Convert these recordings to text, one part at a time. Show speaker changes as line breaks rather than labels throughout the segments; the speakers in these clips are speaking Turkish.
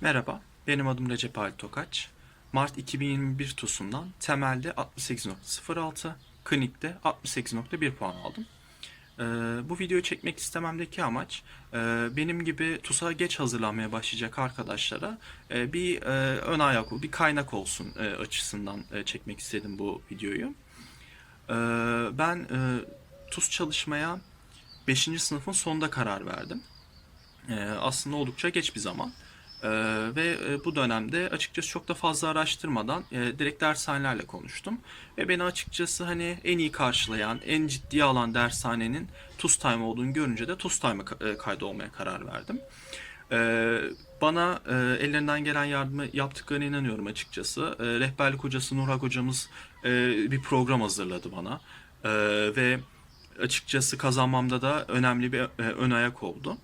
Merhaba, benim adım Recep Ali Tokaç. Mart 2021 TUS'undan temelde 68.06, klinikte 68.1 puan aldım. Ee, bu videoyu çekmek istememdeki amaç e, benim gibi TUS'a geç hazırlanmaya başlayacak arkadaşlara e, bir e, ön ayak, bir kaynak olsun e, açısından e, çekmek istedim bu videoyu. Ee, ben e, TUS çalışmaya 5. sınıfın sonunda karar verdim. Ee, aslında oldukça geç bir zaman. Ee, ve e, bu dönemde açıkçası çok da fazla araştırmadan e, direkt dershanelerle konuştum. Ve beni açıkçası hani en iyi karşılayan, en ciddiye alan dershanenin TUSTime olduğunu görünce de TUSTime'a kaydolmaya karar verdim. Ee, bana e, ellerinden gelen yardımı yaptıklarına inanıyorum açıkçası. Rehberlik hocası Nurhak hocamız bir program hazırladı bana. Ve açıkçası kazanmamda da önemli bir e, ön ayak oldu.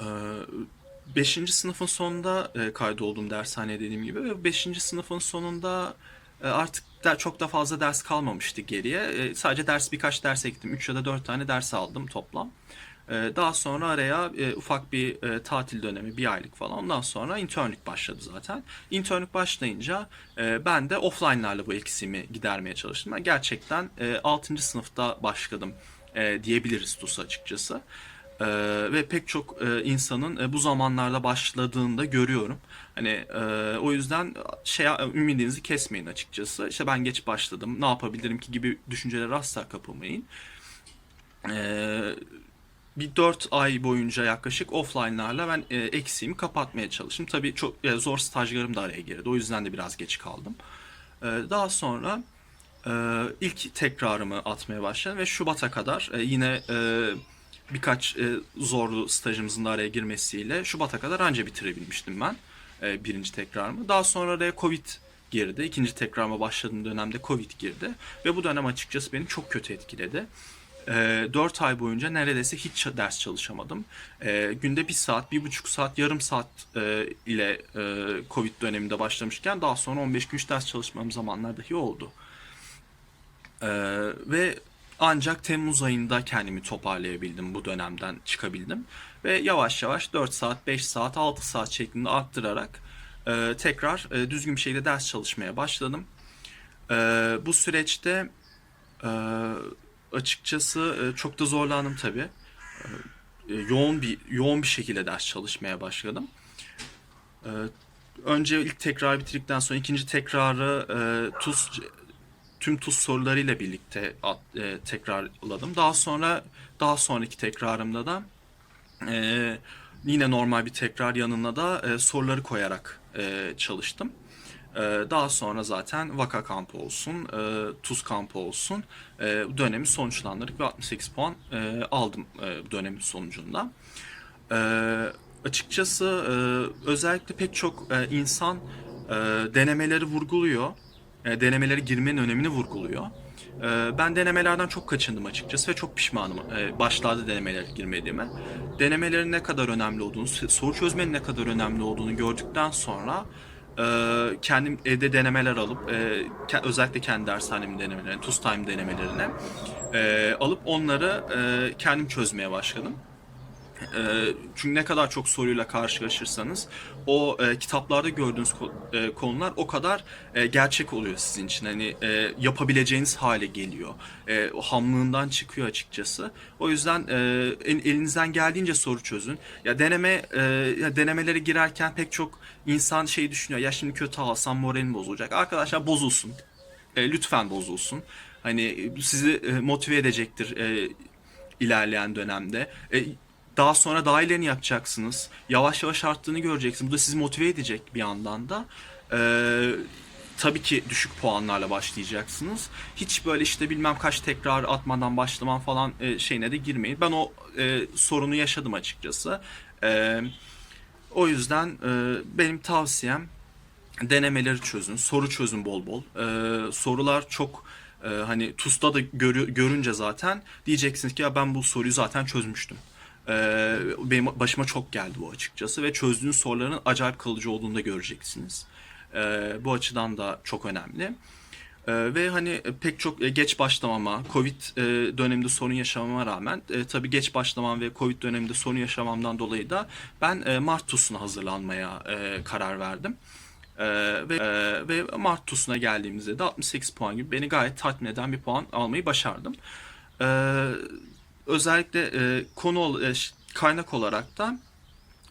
E, 5. sınıfın sonunda e, kaydoldum dershaneye dediğim gibi ve 5. sınıfın sonunda e, artık da, çok da fazla ders kalmamıştı geriye. E, sadece ders birkaç derse gittim. 3 ya da 4 tane ders aldım toplam. E, daha sonra araya e, ufak bir e, tatil dönemi bir aylık falan. Ondan sonra internlük başladı zaten. Internlük başlayınca e, ben de offline'larla bu eksimi gidermeye çalıştım. Ben gerçekten e, 6. sınıfta başladım e, diyebiliriz TUS'a açıkçası. Ee, ve pek çok e, insanın e, bu zamanlarda başladığında görüyorum. Hani e, o yüzden şey ümidinizi kesmeyin açıkçası. İşte ben geç başladım, ne yapabilirim ki gibi düşüncelere asla kapılmayın. Ee, bir 4 ay boyunca yaklaşık offline'larla ben e, eksiğimi kapatmaya çalıştım. Tabii çok e, zor stajlarım da araya girdi. O yüzden de biraz geç kaldım. Ee, daha sonra e, ilk tekrarımı atmaya başladım ve Şubat'a kadar e, yine e, birkaç e, zorlu stajımızın da araya girmesiyle Şubat'a kadar anca bitirebilmiştim ben e, birinci tekrarımı. Daha sonra araya Covid girdi. İkinci tekrarıma başladığım dönemde Covid girdi. Ve bu dönem açıkçası beni çok kötü etkiledi. E, 4 ay boyunca neredeyse hiç ders çalışamadım. E, günde bir saat, bir buçuk saat, yarım saat e, ile e, Covid döneminde başlamışken daha sonra 15 gün hiç ders çalışmam zamanlar dahi oldu. Ee, ve ancak Temmuz ayında kendimi toparlayabildim bu dönemden çıkabildim. Ve yavaş yavaş 4 saat, 5 saat, 6 saat şeklinde arttırarak e, tekrar e, düzgün bir şekilde ders çalışmaya başladım. E, bu süreçte e, açıkçası e, çok da zorlandım tabii. E, yoğun bir yoğun bir şekilde ders çalışmaya başladım. E, önce ilk tekrar bitirdikten sonra ikinci tekrarı e, TUS tüm tuz sorularıyla birlikte at, e, tekrarladım. Daha sonra daha sonraki tekrarımda da e, yine normal bir tekrar yanına da e, soruları koyarak e, çalıştım. E, daha sonra zaten vaka kampı olsun, e, tuz kampı olsun e, dönemi sonuçlandırdık ve 68 puan e, aldım e, dönemin sonucunda. E, açıkçası e, özellikle pek çok e, insan e, denemeleri vurguluyor e, denemelere girmenin önemini vurguluyor. E, ben denemelerden çok kaçındım açıkçası ve çok pişmanım e, başlarda denemelere girmediğime. Denemelerin ne kadar önemli olduğunu, soru çözmenin ne kadar önemli olduğunu gördükten sonra e, kendim evde denemeler alıp e, özellikle kendi dershanemin denemelerini, TUS Time denemelerini e, alıp onları kendim çözmeye başladım. E, çünkü ne kadar çok soruyla karşılaşırsanız o e, kitaplarda gördüğünüz e, konular o kadar e, gerçek oluyor sizin için. Hani yapabileceğiniz hale geliyor. O hamlığından çıkıyor açıkçası. O yüzden el- elinizden geldiğince soru çözün. Ya deneme ya denemelere girerken pek çok insan şey düşünüyor. Ya şimdi kötü alsam moralim bozulacak. Arkadaşlar bozulsun. Lütfen bozulsun. Hani sizi motive edecektir ilerleyen dönemde. E, daha sonra daha ilerini yapacaksınız. Yavaş yavaş arttığını göreceksiniz. Bu da sizi motive edecek bir yandan da. Ee, tabii ki düşük puanlarla başlayacaksınız. Hiç böyle işte bilmem kaç tekrar atmadan başlaman falan e, şeyine de girmeyin. Ben o e, sorunu yaşadım açıkçası. E, o yüzden e, benim tavsiyem denemeleri çözün, soru çözün bol bol. Ee, sorular çok e, hani TUS'ta da görü- görünce zaten diyeceksiniz ki ya ben bu soruyu zaten çözmüştüm. Ee, benim başıma çok geldi bu açıkçası ve çözdüğünüz soruların acayip kalıcı olduğunu da göreceksiniz. Ee, bu açıdan da çok önemli. E, ve hani pek çok e, geç başlamama, Covid e, döneminde sorun yaşamama rağmen e, tabii geç başlamam ve Covid döneminde sorun yaşamamdan dolayı da ben e, Mart TUS'una hazırlanmaya e, karar verdim. Ve e, ve Mart TUS'una geldiğimizde de 68 puan gibi beni gayet tatmin eden bir puan almayı başardım. E, özellikle e, konu e, kaynak olarak da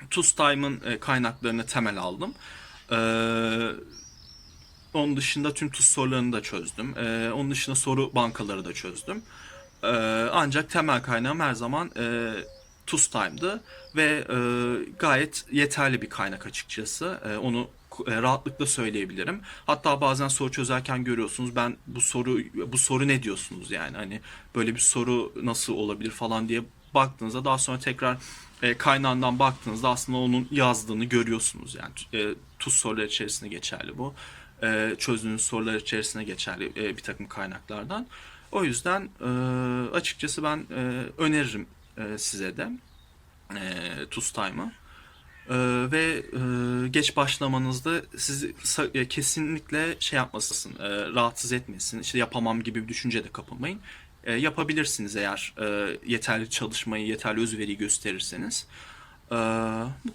TUS Time'ın e, kaynaklarını temel aldım. E, onun dışında tüm TUS sorularını da çözdüm. E, onun dışında soru bankaları da çözdüm. E, ancak temel kaynağım her zaman e, TUS Time'dı ve e, gayet yeterli bir kaynak açıkçası. E, onu rahatlıkla söyleyebilirim. Hatta bazen soru çözerken görüyorsunuz ben bu soru bu soru ne diyorsunuz yani hani böyle bir soru nasıl olabilir falan diye baktığınızda daha sonra tekrar e, kaynağından baktığınızda aslında onun yazdığını görüyorsunuz yani e, TUS soruları içerisinde geçerli bu. E, çözdüğünüz sorular içerisinde geçerli e, bir takım kaynaklardan. O yüzden e, açıkçası ben e, öneririm e, size de e, TUS Time'ı. Ee, ve e, geç başlamanızda sizi e, kesinlikle şey yapmasın, e, rahatsız etmesin, işte yapamam gibi bir düşünce de kapılmayın. E, yapabilirsiniz eğer e, yeterli çalışmayı, yeterli özveriyi gösterirseniz. Ee, bu